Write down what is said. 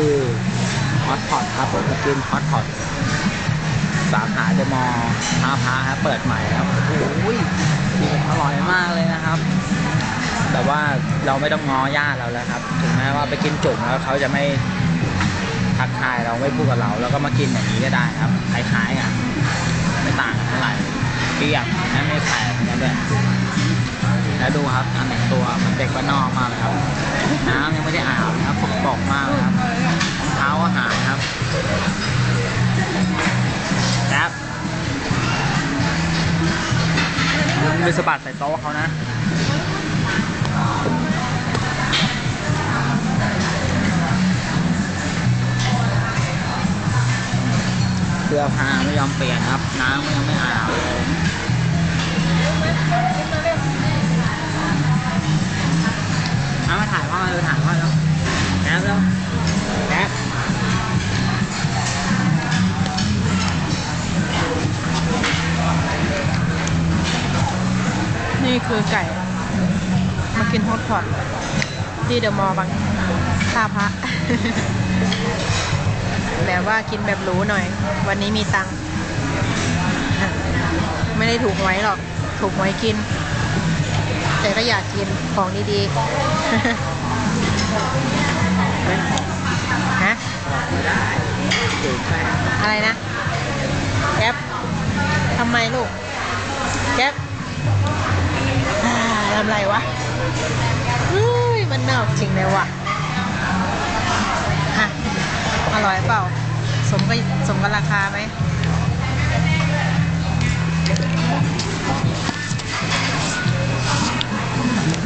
คือฮอตพอตครับผมกินฮอตพอตสาขาเดมอลท่าพระครับเปิดใหม่ครับโอ้ยอร่อยมากเลยนะครับ แต่ว่าเราไม่ต้องง้อญาติเราแล้วครับ ถึงแม้ว่าไปกินจุ่มแล้วเขาจะไม่ทักทายเราไม่พูดกับเราแล้วก็มากินอย่างนี้ก็ได้ครับคล้ายๆกันไม่ต่างกันเท่าไหร่เปรี้ยวและไม่แปลกเหมือนกันด้วยแล้วดูครับอันหนึ่งตัวมันเด็กบ้านนอกมากเลยครับน้ำยังไม่ได้อาบ สะบัดใส่โต๊ะเขานะเสื้อผ้าไม่ยอมเปลี่ยนครับ น้ำก็ยังไม่อาบเอามาถ่ายว่าเลยถ่ายว่าแล้วแอบแล้ว นี่คือไก่ มากินฮอตพอตที่เดอะมอลล์บางท่าพระ แบบว่ากินแบบหรูหน่อย วันนี้มีตังค์ไม่ได้ถูกหวยหรอก ถูกหวยกิน แต่ก็อยากกินของดีๆฮะอะไรนะแก๊ปทำไมลูก อ่าทำไรวะเฮ้ยมันเน่าจริงเลยว่ะฮะอร่อยเปล่า สมกับสมกับราคาไหม